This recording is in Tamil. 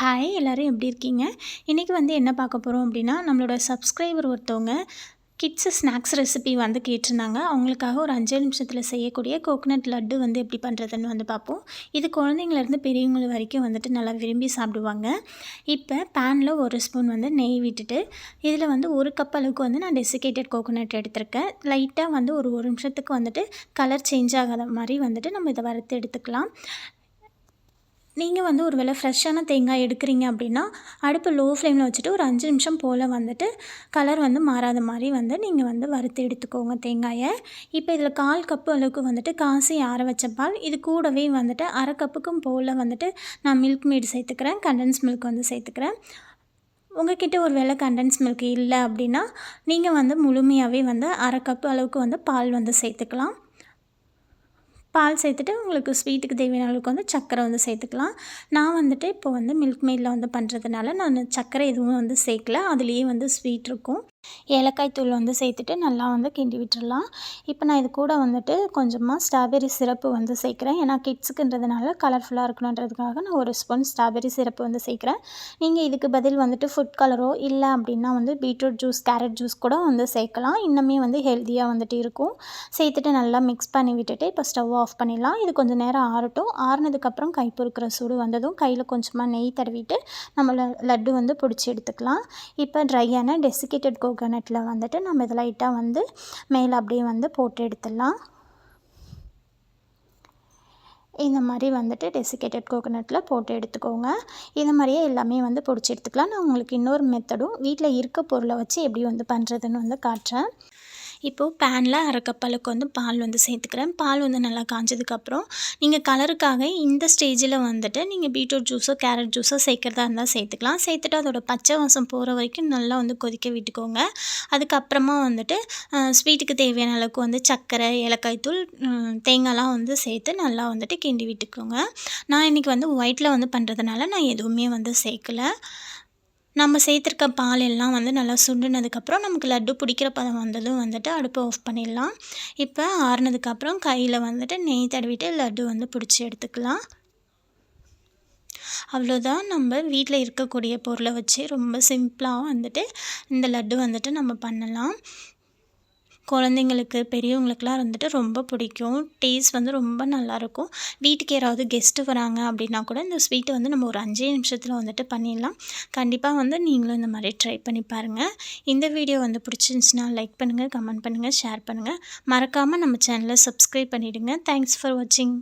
ஹாய் எல்லோரும் எப்படி இருக்கீங்க? இன்றைக்கி வந்து என்ன பார்க்க போகிறோம் அப்படின்னா நம்மளோட சப்ஸ்கிரைபர் ஒருத்தவங்க கிட்ஸு ஸ்நாக்ஸ் ரெசிபி வந்து கேட்டிருந்தாங்க. அவங்களுக்காக ஒரு அஞ்சு நிமிஷத்தில் செய்யக்கூடிய கோகனட் லட்டு வந்து எப்படி பண்ணுறதுன்னு வந்து பார்ப்போம். இது குழந்தைங்கலேருந்து பெரியவங்க வரைக்கும் வந்துட்டு நல்லா விரும்பி சாப்பிடுவாங்க. இப்போ பேனில் ஒரு ஸ்பூன் வந்து நெய் விட்டுட்டு இதில் வந்து ஒரு கப் அளவுக்கு வந்து நான் டெசிகேட்டட் கோகோனட் எடுத்திருக்கேன். லைட்டாக வந்து ஒரு ஒரு நிமிஷத்துக்கு வந்துட்டு கலர் சேஞ்ச் ஆகாத மாதிரி வந்துட்டு நம்ம இதை வறுத்து எடுத்துக்கலாம். நீங்கள் வந்து ஒரு வேளை ஃப்ரெஷ்ஷான தேங்காய் எடுக்கிறீங்க அப்படின்னா அடுப்பு லோ ஃப்ளேமில் வச்சுட்டு ஒரு அஞ்சு நிமிஷம் போல் வந்துட்டு கலர் வந்து மாறாத மாதிரி வந்து நீங்கள் வந்து வறுத்து எடுத்துக்கோங்க தேங்காயை. இப்போ இதில் கால் கப்பு அளவுக்கு வந்துட்டு காசி ஆற வச்ச பால் இது கூடவே வந்துட்டு அரை கப்புக்கும் போல் வந்துட்டு நான் மில்க் மேட் சேர்த்துக்கிறேன் கண்டன்ஸ் மில்க் வந்து சேர்த்துக்கிறேன். உங்ககிட்ட ஒரு வேளை கண்டன்ஸ் மில்க் இல்லை அப்படின்னா நீங்கள் வந்து முழுமையாகவே வந்து அரை கப்பு அளவுக்கு வந்து பால் வந்து சேர்த்துக்கலாம். பால் சேர்த்துட்டு உங்களுக்கு ஸ்வீட்டுக்கு தேவையான அளவுக்கு வந்து சர்க்கரை வந்து சேர்த்துக்கலாம். நான் வந்துட்டு இப்போ வந்து மில்க் மெயிலில் வந்து பண்ணுறதுனால நான் சர்க்கரை எதுவும் வந்து சேர்க்கல. அதுலேயே வந்து ஸ்வீட் இருக்கும். ஏலக்காய் தூள் வந்து சேர்த்துட்டு நல்லா வந்து கிண்டி விட்டுடலாம் இப்போ நான் இது கூட வந்துட்டு கொஞ்சமாக ஸ்ட்ராபெரி சிரப்பு வந்து சேர்க்குறேன். ஏன்னா கிட்ஸுக்குன்றதுனால கலர்ஃபுல்லாக இருக்கணுன்றதுக்காக நான் ஒரு ஸ்பூன் ஸ்ட்ராபெரி சிரப்பு வந்து சேர்க்குறேன். நீங்கள் இதுக்கு பதில் வந்துட்டு ஃபுட் கலரோ இல்லை அப்படின்னா வந்து பீட்ரூட் ஜூஸ் கேரட் ஜூஸ் கூட வந்து சேர்க்கலாம். இன்னுமே வந்து ஹெல்த்தியாக வந்துட்டு இருக்கும். சேர்த்துட்டு நல்லா மிக்ஸ் பண்ணி விட்டுட்டு இப்போ ஸ்டவ் ஆஃப் பண்ணிடலாம். இது கொஞ்சம் நேரம் ஆறட்டும். ஆறுனதுக்கப்புறம் கை பொறுக்கிற சூடு வந்ததும் கையில் கொஞ்சமாக நெய் தடவிட்டு நம்ம லட்டு வந்து பிடிச்சி எடுத்துக்கலாம். இப்போ ட்ரையான டெசிகேட்டட் கோகோனட்டில் வந்துட்டு நம்ம இதை லைட்டாக வந்து மேலே அப்படியே வந்து போட்டு எடுத்துடலாம். இந்த மாதிரி வந்துட்டு டெசிகேட்டட் கோகோனட்டில் போட்டு எடுத்துக்கோங்க. இந்த மாதிரியே எல்லாமே வந்து பிடிச்சி எடுத்துக்கலாம். நான் உங்களுக்கு இன்னொரு மெத்தடும் வீட்டில் இருக்க பொருளை வச்சு எப்படி வந்து பண்ணுறதுன்னு வந்து காட்டுறேன். இப்போது பேனில் அரை கப் அளவுக்கு வந்து பால் வந்து சேர்த்துக்கிறேன். பால் வந்து நல்லா காஞ்சதுக்கப்புறம் நீங்கள் கலருக்காக இந்த ஸ்டேஜில் வந்துட்டு நீங்கள் பீட்ரூட் ஜூஸோ கேரட் ஜூஸோ சேர்க்குறதா இருந்தால் சேர்த்துக்கலாம். சேர்த்துட்டு அதோட பச்சை வாசம் போகிற வரைக்கும் நல்லா வந்து கொதிக்க விட்டுக்கோங்க. அதுக்கப்புறமா வந்துட்டு ஸ்வீட்டுக்கு தேவையான அளவுக்கு வந்து சர்க்கரை ஏலக்காய் தூள் தேங்காய்லாம் வந்து சேர்த்து நல்லா வந்துட்டு கிண்டி விட்டுக்கோங்க. நான் இன்றைக்கி வந்து ஒயிட்டில் வந்து பண்ணுறதுனால நான் எதுவுமே வந்து சேர்க்கலை. நம்ம சேர்த்துருக்க பால் எல்லாம் வந்து நல்லா சுண்டுனதுக்கப்புறம் நமக்கு லட்டு பிடிக்கிற பதம் வந்ததும் வந்துட்டு அடுப்பை ஆஃப் பண்ணிடலாம். இப்போ ஆறுனதுக்கப்புறம் கையில் வந்துட்டு நெய் தடவிட்டு லட்டு வந்து பிடிச்சி எடுத்துக்கலாம். அவ்வளோதான் நம்ம வீட்டில் இருக்கக்கூடிய பொருளை வச்சு ரொம்ப சிம்பிளாக வந்துட்டு இந்த லட்டு வந்துட்டு நம்ம பண்ணலாம். குழந்தைங்களுக்கு பெரியவங்களுக்குலாம் வந்துட்டு ரொம்ப பிடிக்கும். டேஸ்ட் வந்து ரொம்ப நல்லாயிருக்கும். வீட்டுக்கு யாராவது கெஸ்ட்டு வராங்க அப்படின்னா கூட இந்த ஸ்வீட்டை வந்து நம்ம ஒரு அஞ்சே நிமிஷத்தில் வந்துட்டு பண்ணிடலாம். கண்டிப்பாக வந்து நீங்களும் இந்த மாதிரி ட்ரை பண்ணி பாருங்கள் இந்த வீடியோ வந்து பிடிச்சிருந்துச்சின்னா லைக் பண்ணுங்கள் கமெண்ட் பண்ணுங்கள் ஷேர் பண்ணுங்கள் மறக்காமல் நம்ம சேனலை சப்ஸ்கிரைப் பண்ணிவிடுங்க தேங்க்ஸ் ஃபார் வாட்சிங்